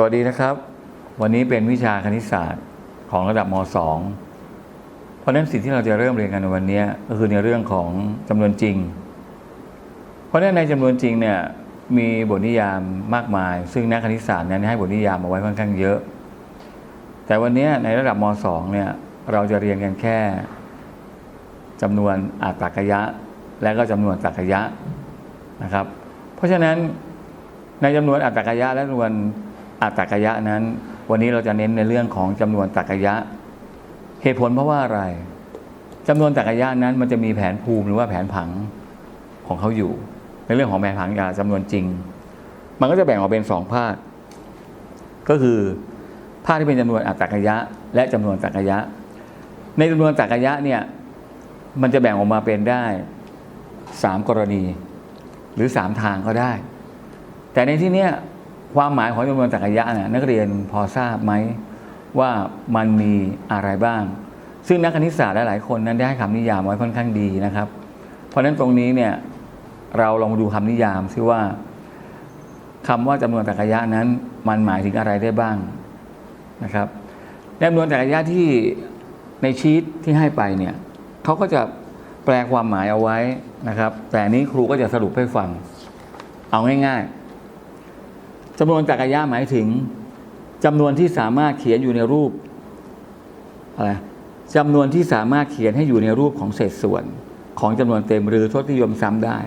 สวัสดีนะครับ วันนี้เป็นวิชาคณิตศาสตร์ของระดับม .2 เพราะนั้นสิ่งที่เราจะเริ่มเรียนกันในวันนี้ก็คือในเรื่องของจำนวนจริง เพราะนั้นในจำนวนจริงเนี่ยมีบทนิยามมากมาย ซึ่งนักคณิตศาสตร์นั้นให้บทนิยามเอาไว้ค่อนข้างเยอะ แต่วันนี้ในระดับม .2 เนี่ยเราจะเรียนกันแค่จำนวนอัตตกยะ และก็จำนวนตรรกยะนะครับ เพราะฉะนั้นในจำนวนอัตตกยะและจำนวน อัตตกยะนั้น วันนี้เราจะเน้นในเรื่องของจำนวนตรรกยะ เหตุผลเพราะว่าอะไรจำนวนตรรกยะนั้นมันจะมีแผนภูมิหรือว่าแผนผังของเขาอยู่ ในเรื่องของแผนผังกับจำนวนจริง มันก็จะแบ่งออกเป็นสองภาค ก็คือภาคที่เป็นจำนวนอัตตกยะ และจำนวนตรรกยะ ในจำนวนตรรกยะเนี่ยมันจะแบ่งออกมาเป็นได้สามกรณี หรือสามทางก็ได้ แต่ในที่เนี้ย ความหมายของจำนวนตรรกยะนี่ยนักเรียนพอทราบไหมว่ามันมีอะไรบ้าง ซึ่งนักคณิตศาสตร์หลายๆคนนั้นได้ให้คำนิยามไว้ค่อนข้างดีนะครับ เพราะฉะนั้นตรงนี้เนี่ยเราลองดูคำนิยามซิว่าคำว่าจำนวนตรรกยะนั้นมันหมายถึงอะไรได้บ้างนะครับจำนวนตรรกยะที่ในชีตที่ให้ไปเนี่ยเขาก็จะแปลความหมายเอาไว้นะครับ แต่นนี้ครูก็จะสรุปให้ฟังเอาง่าย ๆ จำนวนตรรยะหมายถึงจำนวนที่สามารถเขียนอยู่ในรูปอะไรจำนวนที่สามารถเขียนให้อยู่ในรูปของเศษส่วน ของจำนวนเต็มหรือทศนิยมซ้ำได้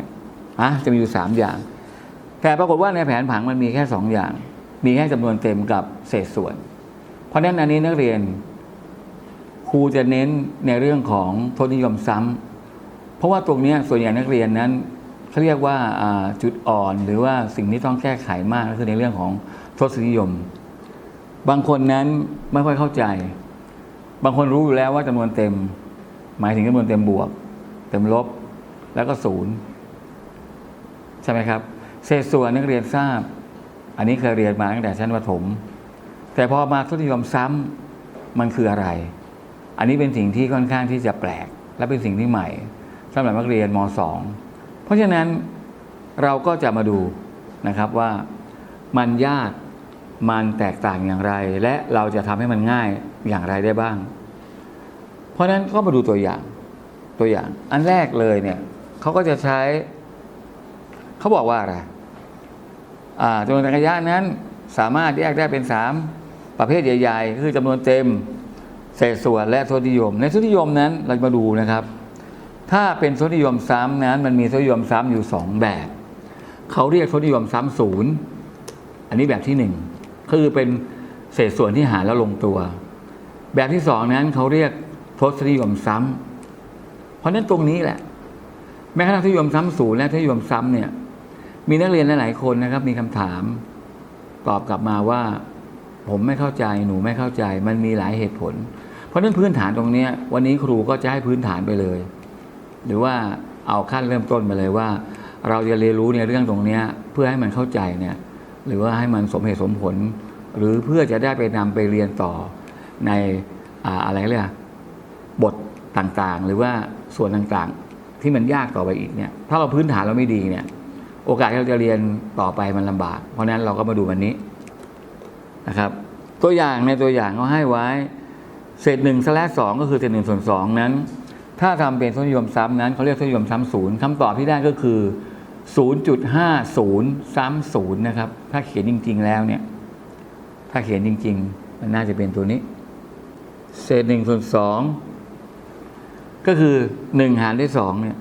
อะจะมีอยู่สามอย่าง แต่ปรากฏว่าในแผนผังมันมีแค่สองอย่าง มีแค่จำนวนเต็มกับเศษส่วน เพราะนั้นอันนี้นักเรียนครูจะเน้นในเรื่องของทศนิยมซ้ำเพราะว่าตรงนี้ส่วนใหญ่นักเรียนนั้น เขาเรียกว่าจุดอ่อนหรือว่าสิ่งที่ต้องแก้ไขมากก็คือในเรื่องของทศนิยม บางคนนั้นไม่ค่อยเข้าใจ บางคนรู้อยู่แล้วว่าจำนวนเต็ม หมายถึงจำนวนเต็มบวก เต็มลบ แล้วก็ศูนย์ใช่ไหมครับ เศษส่วนนักเรียนทราบ อันนี้เคยเรียนมาตั้งแต่ชั้นประถม แต่พอมาทศนิยมซ้ำมันคืออะไร อันนี้เป็นสิ่งที่ค่อนข้างที่จะแปลก และเป็นสิ่งที่ใหม่สำหรับนักเรียนม .2 ราะฉะนั้นเราก็จะมาดูนะครับว่ามันยากมันแตกต่างอย่างไร และเราจะทำให้มันง่ายอย่างไรได้บ้าง เพราะฉะนั้นก็มาดูตัวอย่างตัวอย่าง อันแรกเลยเนี่ยเขาก็จะใช้เขาบอกว่าอะไรจำนวนตรรยะนั้นสามารถแยกได้เป็นสามประเภทใหญ่ ๆ คือจำนวนเต็ม เศษส่วนและทศนิยม ในทศนิยมนั้นเรามาดูนะครับ ถ้าเป็นทศนิยมซ้ำนั้น มันมีทศนิยมซ้ำอยู่สองแบบ เขาเรียกทศนิยมซ้ำศูนย์อันนี้แบบที่หนึ่งคือเป็นเศษส่วนที่หารแล้วลงตัว แบบที่สองนั้นเขาเรียกทศนิยมซ้ำเพราะนั้นตรงนี้แหละ แม้กระทั่งทศนิยมซ้ำศูนย์และทศนิยมซ้ำเนี่ย มีนักเรียนหลายๆคนนะครับ มีคำถาม ตอบกลับมาว่า ผมไม่เข้าใจหนูไม่เข้าใจ มันมีหลายเหตุผล เพราะนั้นพื้นฐานตรงนี้วันนี้ครูก็จะให้พื้นฐานไปเลย หรือว่าเอาขั้นเริ่มต้นมาเลยว่า เราจะเรียนรู้ในเรื่องตรงนี้เพื่อให้มันเข้าใจเนี่ยหรือว่าให้มันสมเหตุสมผล หรือเพื่อจะได้ไปนำไปเรียนต่อในออะไรเรียกบทต่างๆ หรือว่าส่วนต่างๆ ที่มันยากต่อไปอีกเนี่ยถ้าเราพื้นฐานเราไม่ดีเนี่ยโอกาสที่เราจะเรียนต่อไปมันลำบาก เพราะฉะนั้นเราก็มาดูวันนี้นะครับ ตัวอย่างในตัวอย่างเขาให้ไว้ เศษหนึ่งสแลสองก็คือเศษหนึ่งส่วนสองนั้น ถ้าทำเป็นทศนิยมซ้ำนั้นเขาเรียกทศนิยมซ้ำศูนย์คำตอบที่ได้ก็คือ 0.50 ซ้ำศูนย์นะครับ ถ้าเขียนจริง ๆ แล้วเนี่ย ถ้าเขียนจริง ๆ มันน่าจะเป็นตัวนี้ เศษหนึ่งส่วนสองก็คือหนึ่งหารด้วยสองเนี่ย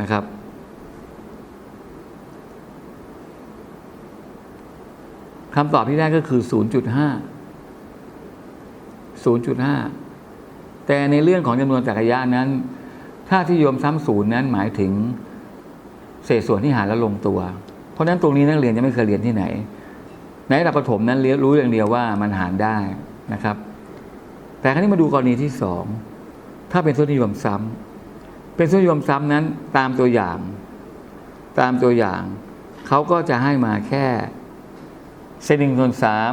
นะครับคำตอบที่ได้ก็คือ 0.5 0.5 แต่ในเรื่องของจำนวนจักรยานนั้น ถ้าที่โยมซ้ำศูนย์นั้นหมายถึงเศษส่วนที่หารแล้วลงตัว เพราะฉะนั้นตรงนี้นักเรียนจะไม่เคยเรียนที่ไหน ในระดับประถมนั้นเรียนรู้อย่างเดียวว่ามันหารได้นะครับ แต่ครั้นี้มาดูกรณีที่สองถ้าเป็นทศนิยมซ้ำเป็นทศนิยมซ้ำนั้นตามตัวอย่าง ตามตัวอย่างเขาก็จะให้มาแค่เศษหนึ่งส่วนสาม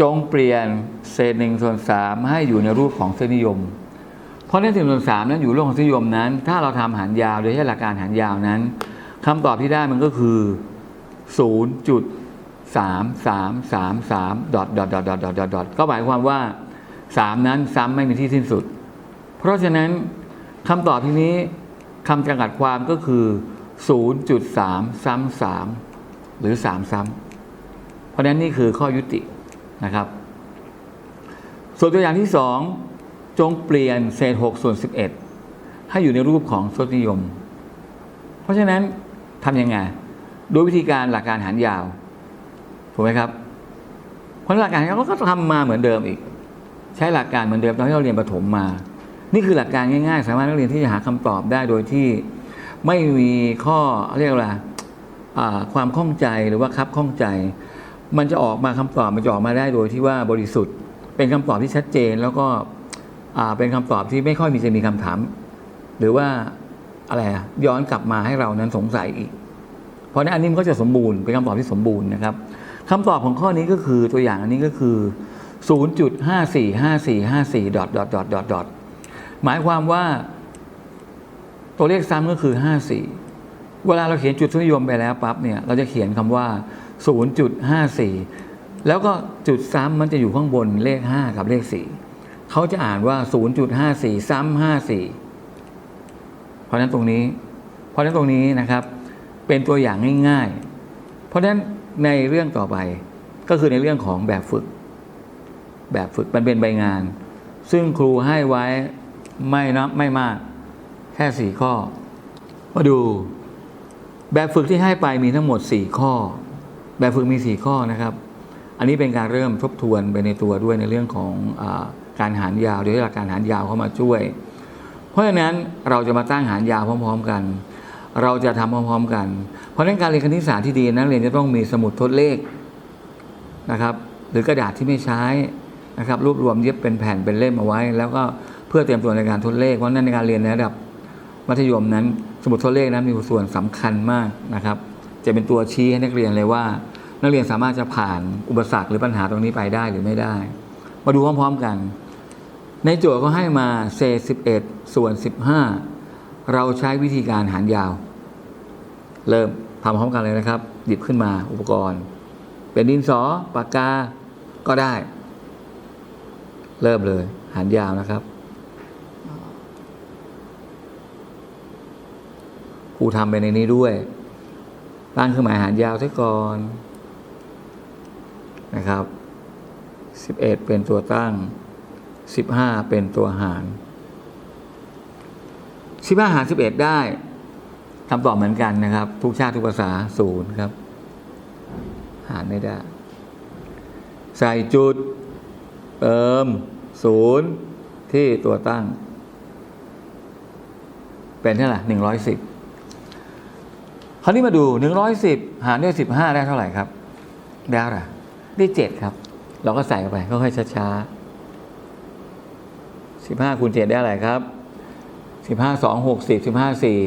จงเปลี่ยนเศษหนึ่งส่วนสามให้อยู่ในรูปของเศษนิยม เพราะในเศษหนึ่งส่วนสามนั้นอยู่รูปของเศษนิยมนั้น ถ้าเราทำหารยาวโดยใช้หลักการหารยาวนั้นคำตอบที่ได้มันก็คือศูนย์จุดสามสามสามสามดอทดอทดอทดอทดอทดอทดอทก็หมายความว่าสามนั้นซ้ำไม่มีที่สิ้นสุด เพราะฉะนั้นคำตอบที่นี้คำจำกัดความก็คือ0.3ซ้ำ3หรือ3ซ้ำเพราะฉะนั้นนี่คือข้อยุติ นะครับ ส่วนตัวอย่างที่ 2 จงเปลี่ยนเศษ6ส่วน11 ให้อยู่ในรูปของทศนิยม เพราะฉะนั้นทำยังไง โดยวิธีการหลักการหารยาวถูกไหมครับเพราะหลักการเขาก็ทำมาเหมือนเดิมอีก ใช้หลักการเหมือนเดิมตอนที่เราเรียนประถมมา นี่คือหลักการง่ายๆ สามารถนักเรียนที่จะหาคำตอบได้โดยที่ไม่มีข้อเรียกอะไรอ่าความข้องใจหรือว่าคับข้องใจ มันจะออกมาคำตอบมันจะออกมาได้โดยที่ว่าบริสุทธิ์ เป็นคำตอบที่ชัดเจนแล้วก็เป็นคำตอบที่ไม่ค่อยมีจะมีคำถาม หรือว่าอะไรอะย้อนกลับมาให้เรานั้นสงสัยอีก เพราะนั้นอันนี้มันก็จะสมบูรณ์เป็นคำตอบที่สมบูรณ์นะครับคำตอบของข้อนี้ก็คือตัวอย่างอันนี้ก็คือ 0.545454ดอทดอทดอทดอทดอทหมายความว่า ตัวเลขซ้ำก็คือ 54 เวลาเราเขียนจุดทศนิยมไปแล้วปั๊บเนี่ยเราจะเขียนคำว่า 0.54 แล้วก็จุดซ้ำมันจะอยู่ข้างบนเลข 5 กับเลข 4 เขาจะอ่านว่า 0.54 ซ้ำ54 เพราะนั้นตรงนี้ เพราะนั้นตรงนี้นะครับ เป็นตัวอย่างง่ายๆ เพราะฉะนั้นในเรื่องต่อไปก็คือในเรื่องของแบบฝึก แบบฝึกมันเป็นใบงาน ซึ่งครูให้ไว้ไม่นะไม่มาก แค่สี่ข้อ มาดู แบบฝึกที่ให้ไปมีทั้งหมดสี่ข้อ แบบฝึกมีสี่ข้อนะครับ อันนี้เป็นการเริ่มทบทวนไปในตัวด้วยในเรื่องของอการหารยาวโดยหลักการหารยาวเข้ามาช่วย เพราะฉะนั้นเราจะมาตั้งหารยาวพร้อม ๆ กัน เราจะทำพร้อม ๆ กัน เพราะฉะนั้นการเรียนคณิตศาสตร์ที่ดีนักเรียนจะต้องมีสมุดทดเลขนะครับ หรือกระดาษที่ไม่ใช้นะครับรวบรวมเย็บเป็นแผ่นเป็นเล่มเอาไว้ แล้วก็เพื่อเตรียมตัวในการทดเลข เพราะฉะนั้นในการเรียนในระดับมัธยมนั้น สมุดทดเลขนั้นมีส่วนสำคัญมากนะครับ จะเป็นตัวชี้ให้นักเรียนเลยว่า นักเรียนสามารถจะผ่านอุปสรรคหรือปัญหาตรงนี้ไปได้หรือไม่ได้ มาดูพร้อมๆกัน ในโจทย์ก็ให้มาเศษ11 ส่วน 15 เราใช้วิธีการหารยาว เริ่มทำพร้อมกันเลยนะครับ หยิบขึ้นมาอุปกรณ์ เป็นดินสอปากกาก็ได้ เริ่มเลย หารยาวนะครับครูทำไปในนี้ด้วย ตั้งเครื่องหมายหารยาวซะก่อนนะครับ 11 เป็นตัวตั้ง 15 เป็นตัวหาร 15 หาร 11 ได้คำตอบเหมือนกันนะครับ ทุกชาติทุกภาษาศูนย์ครับ หารไม่ได้ ใส่จุดเติมศูนย์ที่ตัวตั้ง เป็นเท่าไหร่หนึ่งร้อยสิบ ราวนี้มาดูหนึ่งร้อยสิบหารด้วยสิบห้าได้เท่าไหร่ครับ ได้เท่าไหร่ได้เจ็ดครับ เราก็ใส่เข้าไปค่อยๆช้าๆสิบห้าคูณเจ็ดได้อะไรครับสิบห้าสองหกสิบสิบห้าสี่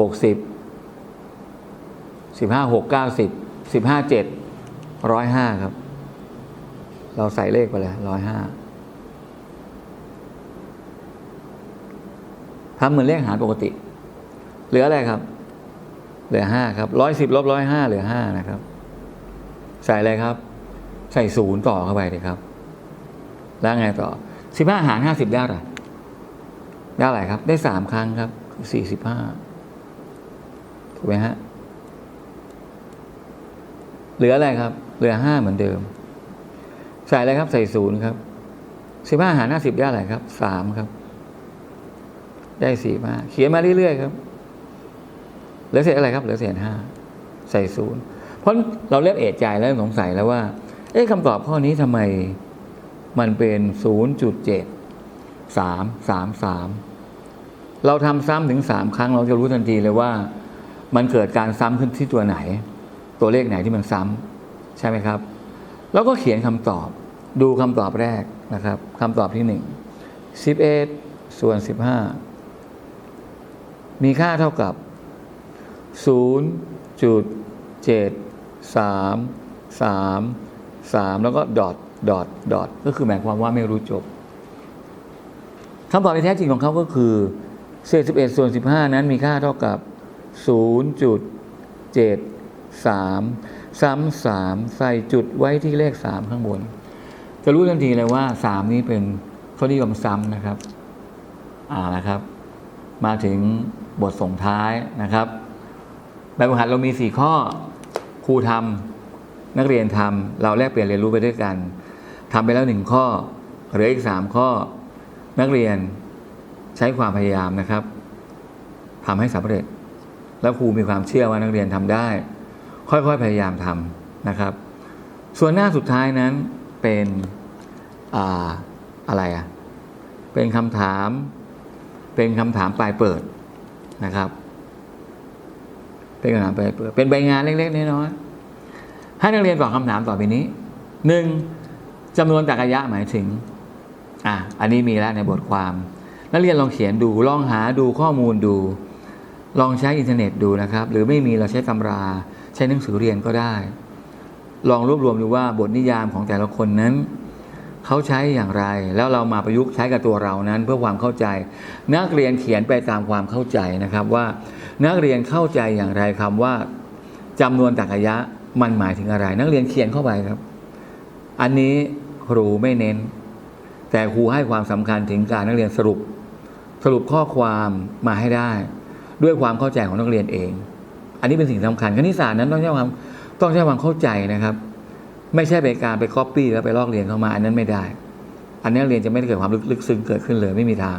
หกสิบสิบห้าหกเก้าสิบสิบห้าเจ็ดร้อยห้าครับ เราใส่เลขไปเลยร้อยห้าทำเหมือนเลขหารปกติ เหลืออะไรครับ เหลือห้าครับร้อยสิบลบร้อยห้าเหลือห้านะครับ ใส่อะไรครับ ใส่ศูนย์ต่อเข้าไปเลยครับ แล้วไงต่อสิบห้าหารห้าสิบได้อะไรได้อะไรครับ ได้สามครั้งครับสี่สิบห้าถูกไหมฮะเหลืออะไรครับ เหลือห้าเหมือนเดิม ใส่อะไรครับ ใส่ศูนย์ครับสิบห้าหารห้าสิบได้อะไรครับสามครับ ได้สี่ห้าเขียนมาเรื่อยๆครับ เหลือเศษอะไรครับเหลือเศษห้าใส่ศูนย์เพราะเราเริ่มเอะใจแล้วสงสัยแล้วว่า เอ๊ะคำตอบข้อนี้ทำไมมันเป็นศูนย์จุดเจ็ดสามสามสามเราทำซ้ำถึงสามครั้งเราจะรู้ทันทีเลยว่า มันเกิดการซ้ำขึ้นที่ตัวไหน ตัวเลขไหนที่มันซ้ำใช่ไหมครับ แล้วก็เขียนคำตอบดูคำตอบแรกนะครับคำตอบที่หนึ่งสิบเอ็ดส่วนสิบห้ามีค่าเท่ากับ ศูนย์จุดเจ็ดสามสามสามแล้วก็ดอทดอทดอทก็คือหมายความว่าไม่รู้จบคำตอบที่แท้จริงของเขาก็คือเศษสิบเอ็ดส่วนสิบห้านั้นมีค่าเท่ากับศูนย์จุดเจ็ดสามซ้ำสามใส่จุดไว้ที่เลขสามข้างบน จะรู้ทันทีเลยว่าสามนี้เป็นเขานิยมซ้ำนะครับ อ่านะครับ มาถึงบทส่งท้ายนะครับ แบบฝึกหัดเรามีสี่ข้อครูทำนักเรียนทำเราแลกเปลี่ยนเรียนรู้ไปด้วยกันทำไปแล้วหนึ่งข้อเหลืออีกสามข้อ นักเรียนใช้ความพยายามนะครับทำให้สำเร็จ แล้วครูมีความเชื่อว่านักเรียนทำได้ ค่อยๆพยายามทำนะครับ ส่วนหน้าสุดท้ายนั้นเป็นอ่าอะไรอะเป็นคำถาม เป็นคำถามปลายเปิดนะครับ เป็นคำถามปเปิดเป็นใบงานเล็กๆน้อยๆให้นักเรียนตอบคำถามต่อไปนี้หนึ่งจำนวนจักรยะหมายถึง อะอันนี้มีแล้วในบทความ นักเรียนลองเขียนดู ลองหาดูข้อมูลดู ลองใช้อินเทอร์เน็ตดูนะครับ หรือไม่มีเราใช้ตำรา ใช้หนังสือเรียนก็ได้ ลองรวบรวมดูว่าบทนิยามของแต่ละคนนั้นเขาใช้อย่างไร แล้วเรามาประยุกต์ใช้กับตัวเรานั้น เพื่อความเข้าใจ นักเรียนเขียนไปตามความเข้าใจนะครับว่า นักเรียนเข้าใจอย่างไรคำว่าจำนวนจักรยะมันหมายถึงอะไร นักเรียนเขียนเข้าไปครับ อันนี้ครูไม่เน้น แต่ครูให้ความสำคัญถึงการนักเรียนสรุป สรุปข้อความมาให้ได้ ด้วยความเข้าใจของนักเรียนเอง อันนี้เป็นสิ่งสำคัญคณิตศาสตร์นั้นต้องใช้ความต้องใช้ความเข้าใจนะครับ ไม่ใช่ไปการไปก๊อปปี้แล้วไปลอกเรียนเข้ามา อันนั้นไม่ได้ อันนี้เรียนจะไม่ได้เกิดความลึกซึ้งเกิดขึ้นเลยไม่มีทาง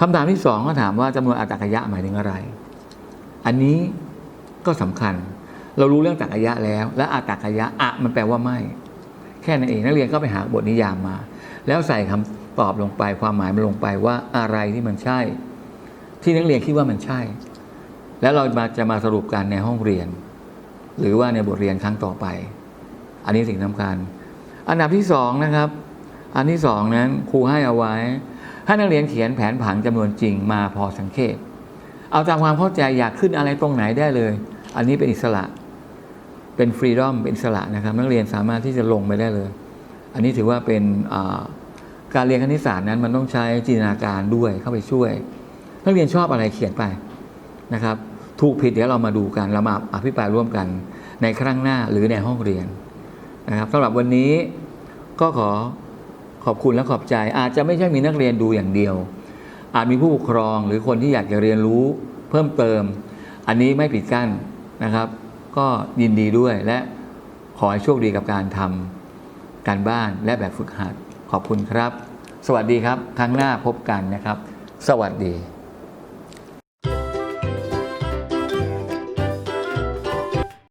คำถามที่สองก็ถามว่าจำนวนอัตตกยะหมายถึงอะไร อันนี้ก็สำคัญ เรารู้เรื่องจักรยะแล้ว และอัตตกยะอะมันแปลว่าไม่ แค่นั้นเองนักเรียนก็ไปหาบทนิยามมา แล้วใส่คำตอบลงไปความหมายมันลงไปว่าอะไรที่มันใช่ ที่นักเรียนคิดว่ามันใช่ แล้วเรามาจะมาสรุปกันในห้องเรียน หรือว่าในบทเรียนครั้งต่อไป อันนี้สิ่งสำคัญ อันดับที่สองนะครับ อันที่สองนั้นครูให้เอาไว้ให้นักเรียนเขียนแผนผังจำนวนจริงมาพอสังเกต เอาตามความเข้าใจอยากขึ้นอะไรตรงไหนได้เลย อันนี้เป็นอิสระ เป็นฟรีดอมเป็นอิสระนะครับ นักเรียนสามารถที่จะลงไปได้เลย อันนี้ถือว่าเป็นการเรียนคณิตศาสตร์นั้นมันต้องใช้จินตนาการด้วยเข้าไปช่วย นักเรียนชอบอะไรเขียนไปนะครับ ถูกผิดเดี๋ยวเรามาดูกันเรามาอภิปรายร่วมกัน ในครั้งหน้าหรือในห้องเรียนนะครับสำหรับวันนี้ก็ขอขอบคุณและขอบใจ อาจจะไม่ใช่มีนักเรียนดูอย่างเดียว อาจมีผู้ปกครองหรือคนที่อยากจะเรียนรู้เพิ่มเติม อันนี้ไม่ปิดกั้นนะครับ ก็ยินดีด้วยและขอให้โชคดีกับการทำการบ้านและแบบฝึกหัดขอบคุณครับ สวัสดีครับ ครั้งหน้าพบกันนะครับ สวัสดี